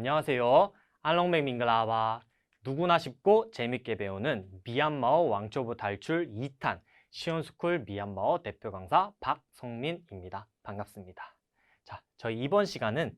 안녕하세요. 알롱백 밍글라바. 누구나 쉽고 재밌게 배우는 미얀마어 왕초보 탈출 2탄 시온스쿨 미얀마어 대표 강사 박성민입니다. 반갑습니다. 자, 저희 이번 시간은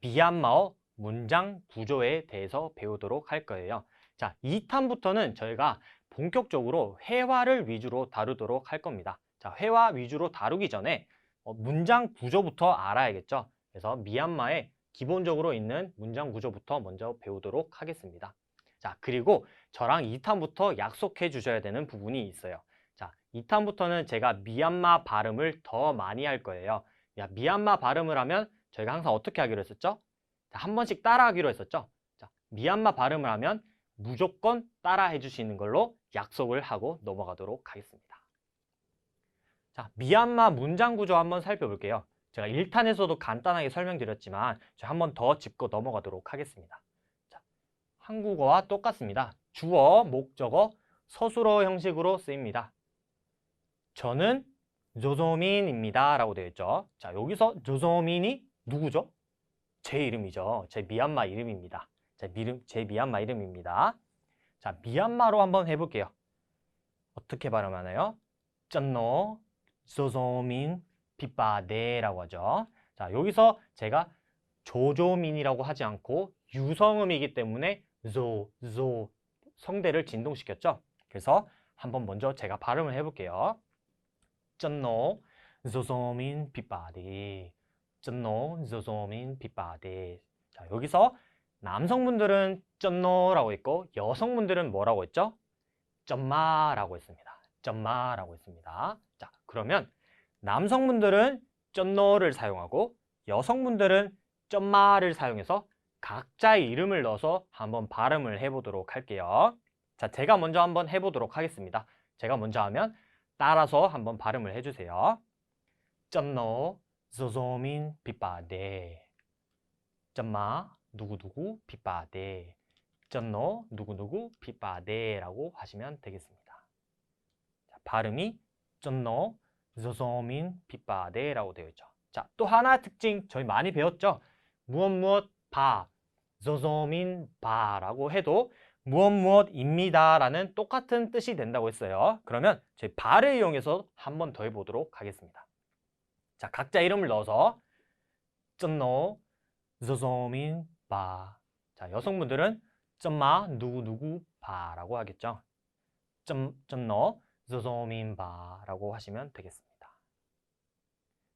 미얀마어 문장 구조에 대해서 배우도록 할 거예요. 자, 2탄부터는 저희가 본격적으로 회화를 위주로 다루도록 할 겁니다. 자, 회화 위주로 다루기 전에 어, 문장 구조부터 알아야겠죠. 그래서 미얀마에 기본적으로 있는 문장 구조부터 먼저 배우도록 하겠습니다. 자, 그리고 저랑 2탄부터 약속해 주셔야 되는 부분이 있어요. 자, 2탄부터는 제가 미얀마 발음을 더 많이 할 거예요. 야, 미얀마 발음을 하면 저희가 항상 어떻게 하기로 했었죠? 자, 한 번씩 따라 하기로 했었죠? 자, 미얀마 발음을 하면 무조건 따라 해 주시는 걸로 약속을 하고 넘어가도록 하겠습니다. 자, 미얀마 문장 구조 한번 살펴볼게요. 제가 1탄에서도 간단하게 설명드렸지만 저한번 더 짚고 넘어가도록 하겠습니다. 자, 한국어와 똑같습니다. 주어, 목적어, 서술어 형식으로 쓰입니다. 저는 조조민입니다. 라고 되어 있죠. 자, 여기서 조조민이 누구죠? 제 이름이죠. 제 미얀마 이름입니다. 제, 미름, 제 미얀마 이름입니다. 자, 미얀마로 한번 해볼게요. 어떻게 발음하나요? 쩐노, 조조민, 빗바데라고 하죠. 자, 여기서 제가 조조민이라고 하지 않고 유성음이기 때문에 조, 조 성대를 진동시켰죠. 그래서 한번 먼저 제가 발음을 해볼게요. 쩐노, 조조민, 빗바데. 쩐노, 조조민, 빗바데. 자, 여기서 남성분들은 쩐노라고 했고 여성분들은 뭐라고 했죠? 쩐마라고 했습니다. 쩐마라고 했습니다. 자, 그러면 남성분들은 쩐노를 사용하고 여성분들은 쩐마를 사용해서 각자의 이름을 넣어서 한번 발음을 해보도록 할게요. 자, 제가 먼저 한번 해보도록 하겠습니다. 제가 먼저 하면 따라서 한번 발음을 해주세요. 쩐노, 조조민, 빗바데. 쩐마, 누구누구, 빗바데. 쩐노, 누구누구, 빗바데라고 하시면 되겠습니다. 자, 발음이 쩐노, 조소민 빗바데라고 되어 있죠. 자, 또 하나 특징 저희 많이 배웠죠. 무엇 무엇 바, 조소민 바라고 해도 무엇 무엇입니다라는 똑같은 뜻이 된다고 했어요. 그러면 저희 바를 이용해서 한 번 더 해보도록 하겠습니다. 자, 각자 이름을 넣어서 쩐노, 조소민 바. 자, 여성분들은 쩐마 누구 누구 바라고 하겠죠. 쩐, 쩐노, 조소민바라고 하시면 되겠습니다.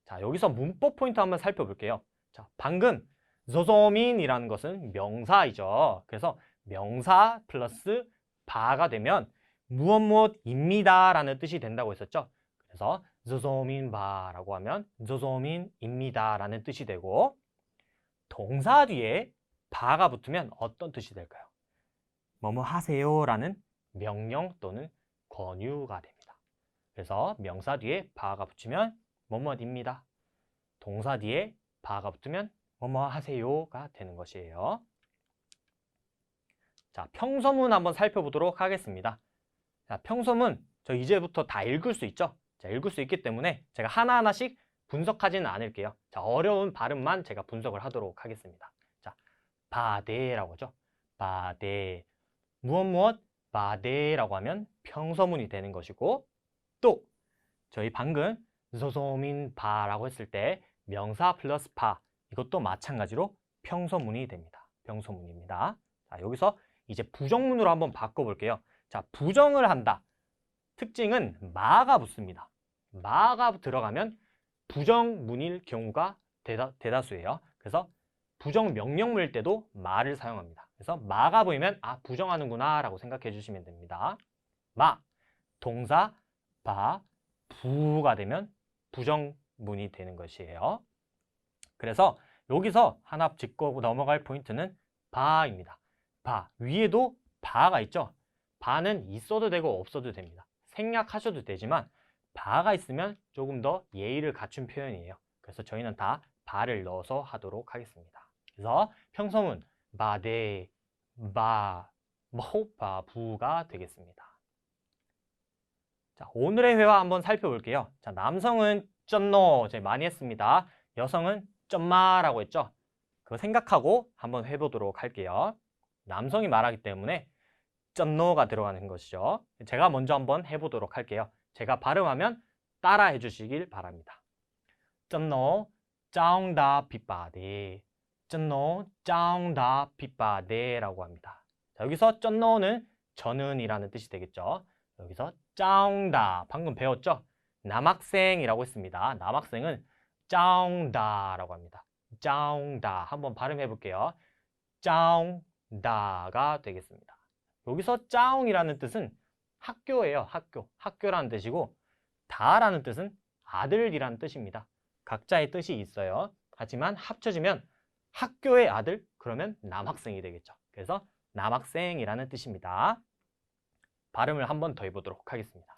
자, 여기서 문법 포인트 한번 살펴볼게요. 자, 방금 조소민이라는 것은 명사이죠. 그래서 명사 플러스 바가 되면 무엇 무엇입니다 라는 뜻이 된다고 했었죠. 그래서 조소민바라고 하면 조소민입니다 라는 뜻이 되고 동사 뒤에 바가 붙으면 어떤 뜻이 될까요? 뭐뭐 하세요 라는 명령 또는 권유가 됩니다. 그래서 명사 뒤에 바가 붙이면 뭐뭐입니다. 동사 뒤에 바가 붙으면 뭐뭐 하세요가 되는 것이에요. 자, 평서문 한번 살펴보도록 하겠습니다. 자, 평서문 저 이제부터 다 읽을 수 있죠? 자, 읽을 수 있기 때문에 제가 하나하나씩 분석하지는 않을게요. 자, 어려운 발음만 제가 분석을 하도록 하겠습니다. 자, 바데라고 하죠. 바데. 무엇 무엇 바데라고 하면 평서문이 되는 것이고 또 저희 방금 조소민 바라고 했을 때 명사 플러스 바 이것도 마찬가지로 평서문이 됩니다. 평서문입니다. 자, 여기서 이제 부정문으로 한번 바꿔볼게요. 자, 부정을 한다. 특징은 마가 붙습니다. 마가 들어가면 부정문일 경우가 대다, 대다수예요. 그래서 부정 명령문일 때도 마를 사용합니다. 그래서 마가 보이면 아 부정하는구나 라고 생각해 주시면 됩니다. 마, 동사, 바, 부가 되면 부정문이 되는 것이에요. 그래서 여기서 하나 짚고 넘어갈 포인트는 바입니다. 바, 위에도 바가 있죠. 바는 있어도 되고 없어도 됩니다. 생략하셔도 되지만 바가 있으면 조금 더 예의를 갖춘 표현이에요. 그래서 저희는 다 바를 넣어서 하도록 하겠습니다. 그래서 평서문 바데 바 모바 부가 되겠습니다. 자, 오늘의 회화 한번 살펴볼게요. 자, 남성은 쩐노 제 많이 했습니다. 여성은 쩐마라고 했죠. 그거 생각하고 한번 해보도록 할게요. 남성이 말하기 때문에 쩐노가 들어가는 것이죠. 제가 먼저 한번 해보도록 할게요. 제가 발음하면 따라 해주시길 바랍니다. 쩐노 짱다 빗바디 쩐노 짱다 빗바디라고 합니다. 자, 여기서 쩐노는 저는이라는 뜻이 되겠죠. 여기서 짱다 방금 배웠죠? 남학생이라고 했습니다. 남학생은 짱다라고 합니다. 짱다 한번 발음해 볼게요. 짱다가 되겠습니다. 여기서 짱이라는 뜻은 학교예요. 학교. 학교라는 뜻이고 다라는 뜻은 아들이라는 뜻입니다. 각자의 뜻이 있어요. 하지만 합쳐지면 학교의 아들 그러면 남학생이 되겠죠. 그래서 남학생이라는 뜻입니다. 발음을 한 번 더 해보도록 하겠습니다.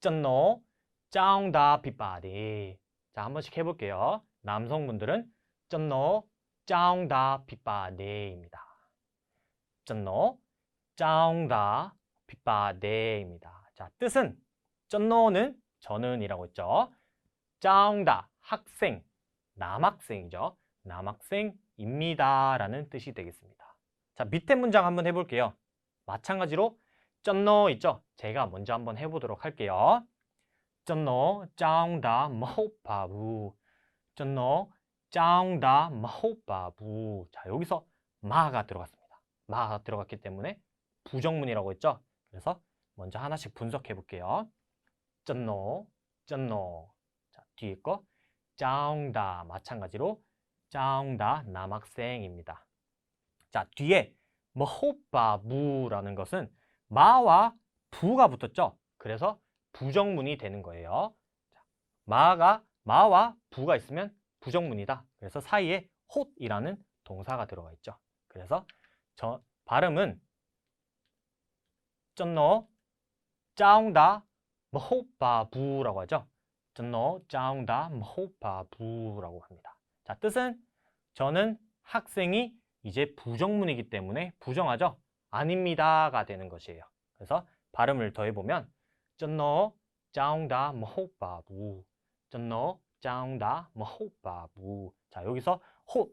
쩐노 짱다 빗바디 자, 한 번씩 해볼게요. 남성분들은 쩐노 짱다 빗바디입니다. 쩐노 짱다 빗바디입니다. 자, 뜻은 쩐노는 저는이라고 했죠. 짱다 학생, 남학생이죠. 남학생입니다. 라는 뜻이 되겠습니다. 자, 밑에 문장 한번 해볼게요. 마찬가지로 쩐노 있죠? 제가 먼저 한번 해보도록 할게요. 쩐노 짱다 마호바부 쩐노 짱다 마호바부 자 여기서 마가 들어갔습니다. 마가 들어갔기 때문에 부정문이라고 했죠? 그래서 먼저 하나씩 분석해 볼게요. 쩐노 쩐노 자 뒤에 거 짱다 마찬가지로 짱다 남학생입니다. 자 뒤에 마호바부라는 것은 마와 부가 붙었죠? 그래서 부정문이 되는 거예요. 자, 마가 마와 부가 있으면 부정문이다. 그래서 사이에 홑이라는 동사가 들어가 있죠. 그래서 저 발음은 쩐노 짜웅다 머호바부라고 하죠. 쩐노 짜웅다 머호바부라고 합니다. 자, 뜻은 저는 학생이 이제 부정문이기 때문에 부정하죠. 아닙니다가 되는 것이에요. 그래서 발음을 더해보면 쩐노 짜웅다 머호바부 쩐노 짜웅다 머호바부 자 여기서 호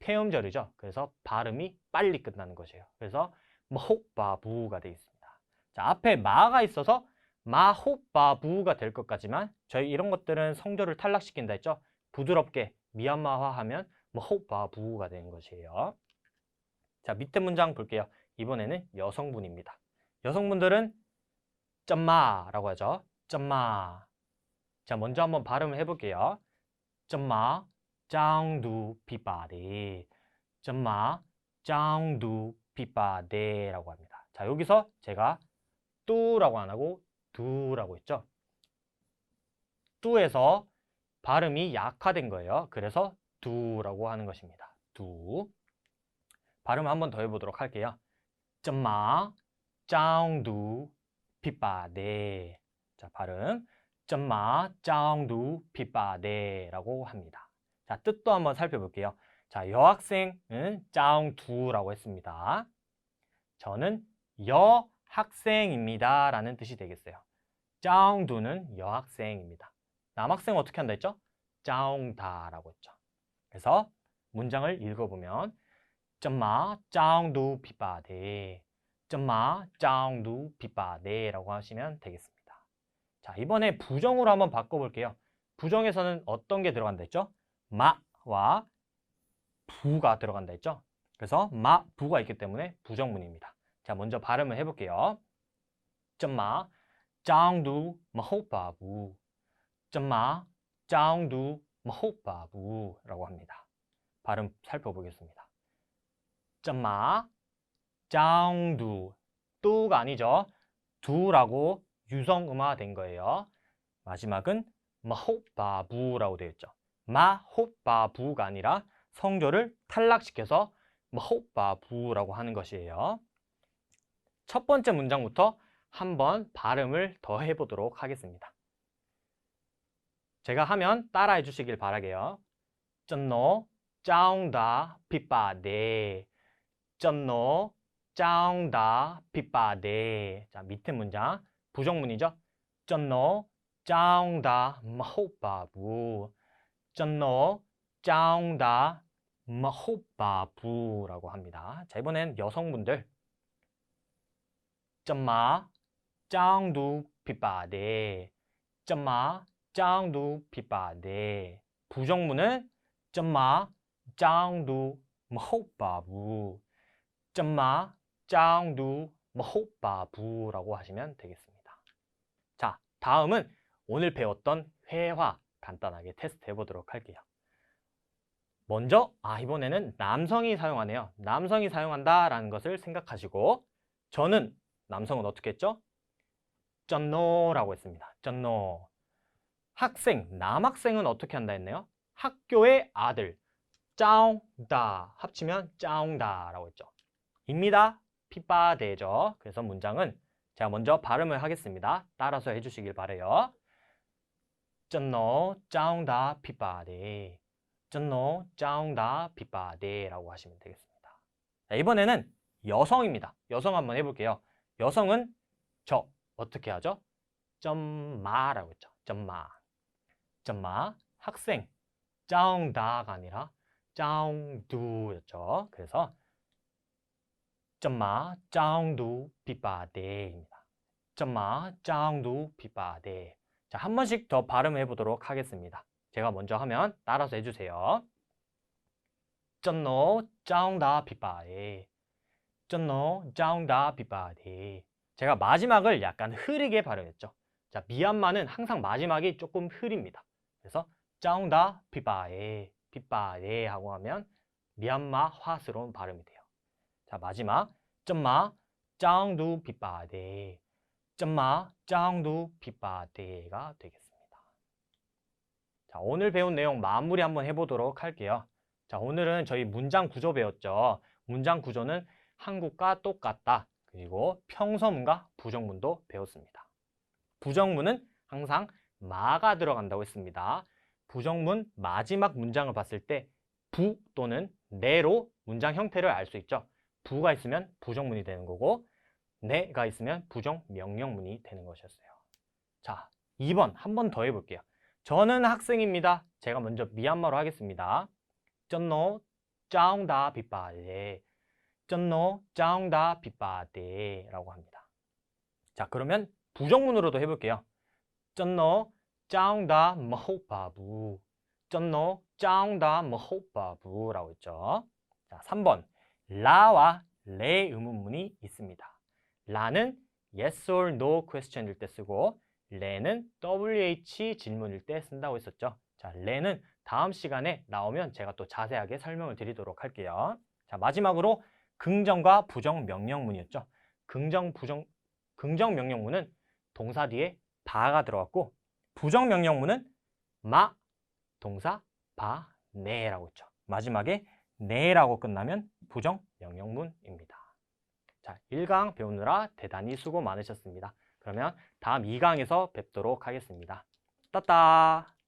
폐음절이죠. 그래서 발음이 빨리 끝나는 것이에요. 그래서 머호바부가 되겠습니다. 자 앞에 마가 있어서 마호바부가 될것 같지만 저희 이런 것들은 성조를 탈락시킨다 했죠. 부드럽게 미얀마화하면 머호바부가 되는 것이에요. 자 밑에 문장 볼게요. 이번에는 여성분입니다. 여성분들은 점마라고 하죠. 점마. 자, 먼저 한번 발음을 해볼게요. 점마, 짱두 비바디. 점마, 짱두 비바디라고 합니다. 자, 여기서 제가 뚜라고 안 하고 두라고 했죠. 뚜에서 발음이 약화된 거예요. 그래서 두라고 하는 것입니다. 두. 발음 한번 더 해보도록 할게요. 점마, 짱두 빗바데. 자, 발음. 점마, 짱두 빗바데라고 합니다. 자, 뜻도 한번 살펴볼게요. 자, 여학생은 짱두라고 했습니다. 저는 여학생입니다. 라는 뜻이 되겠어요. 짱두는 여학생입니다. 남학생 어떻게 한다 했죠? 짱다라고 했죠. 그래서 문장을 읽어보면 점마 짱두 빗바데 점마 짱두 빗바데라고 하시면 되겠습니다. 자 이번에 부정으로 한번 바꿔볼게요. 부정에서는 어떤 게 들어간다 했죠? 마와 부가 들어간다 했죠? 그래서 마, 부가 있기 때문에 부정문입니다. 자 먼저 발음을 해볼게요. 점마 짱두 마호바부 점마 짱두 마호바부라고 합니다. 발음 살펴보겠습니다. 점마 짱두 뚜가 아니죠. 두라고 유성음화 된 거예요. 마지막은 마호바부라고 되어 있죠. 마호바부가 아니라 성조를 탈락시켜서 마호바부라고 하는 것이에요. 첫 번째 문장부터 한번 발음을 더 해보도록 하겠습니다. 제가 하면 따라해 주시길 바라게요. 쩐노 짱다 빗바데 쩐노 짱다 빗바데 자 밑에 문장 부정문이죠. 쩐노 짱다 마호바부 쩐노 짱다 마호바부라고 합니다. 자, 이번엔 여성분들. 점마 짱두 피바데 점마 짱두 피바데 부정문은 점마 짱두 마호바부 점마 짱두 마호바부라고 하시면 되겠습니다. 자, 다음은 오늘 배웠던 회화 간단하게 테스트 해보도록 할게요. 먼저 아 이번에는 남성이 사용하네요. 남성이 사용한다라는 것을 생각하시고 저는 남성은 어떻게 했죠? 쩐노라고 했습니다. 쩐노. 학생, 남학생은 어떻게 한다 했네요? 학교의 아들. 짜옹다 합치면 짜옹다라고 했죠. 입니다. 피빠대죠. 그래서 문장은 제가 먼저 발음을 하겠습니다. 따라서 해주시길 바래요. 쩐노 짜옹다 피빠대. 쩐노 짜옹다 피빠대라고 하시면 되겠습니다. 자, 이번에는 여성입니다. 여성 한번 해볼게요. 여성은 저 어떻게 하죠? 점마라고 했죠. 점마. 점마. 학생. 짜옹다가 아니라 짜옹두였죠. 그래서 점마 짜옹두 비바데입니다. 점마 짜옹두 비바데. 자, 한 번씩 더 발음해 보도록 하겠습니다. 제가 먼저 하면 따라서 해 주세요. 쩐노 짜옹다 비바에. 쩐노 짜옹다 비바데. 제가 마지막을 약간 흐리게 발음했죠. 자, 미얀마는 항상 마지막이 조금 흐립니다. 그래서 짜옹다 비바에 비바에 하고 하면 미얀마 화스러운 발음이 돼요. 자, 마지막 쩐마 짜옹두 비바데. 쩐마 짜옹두 비바데가 되겠습니다. 자, 오늘 배운 내용 마무리 한번 해보도록 할게요. 자, 오늘은 저희 문장 구조 배웠죠. 문장 구조는 한국과 똑같다. 그리고 평서문과 부정문도 배웠습니다. 부정문은 항상 마가 들어간다고 했습니다. 부정문 마지막 문장을 봤을 때 부 또는 네로 문장 형태를 알 수 있죠. 부가 있으면 부정문이 되는 거고 네가 있으면 부정 명령문이 되는 것이었어요. 자, 2번 한 번 더 해볼게요. 저는 학생입니다. 제가 먼저 미얀마로 하겠습니다. 쩐노 짜옹다 비빠데 쩐노 짜옹다 비빠데라고 합니다. 자, 그러면 부정문으로도 해볼게요. 쩐노 짜옹다 머호바부 쩐노 짜옹다 머호바부라고 했죠. 자, 3번 라와 레 의문문이 있습니다. 라는 yes or no question일 때 쓰고 레는 WH 질문일 때 쓴다고 했었죠. 자, 레는 다음 시간에 나오면 제가 또 자세하게 설명을 드리도록 할게요. 자, 마지막으로 긍정과 부정 명령문이었죠. 긍정, 부정, 긍정 명령문은 동사 뒤에 바가 들어갔고 부정 명령문은 마, 동사, 바, 네라고 했죠. 마지막에 네라고 끝나면 부정 명령문입니다. 자, 1강 배우느라 대단히 수고 많으셨습니다. 그러면 다음 2강에서 뵙도록 하겠습니다. 따따!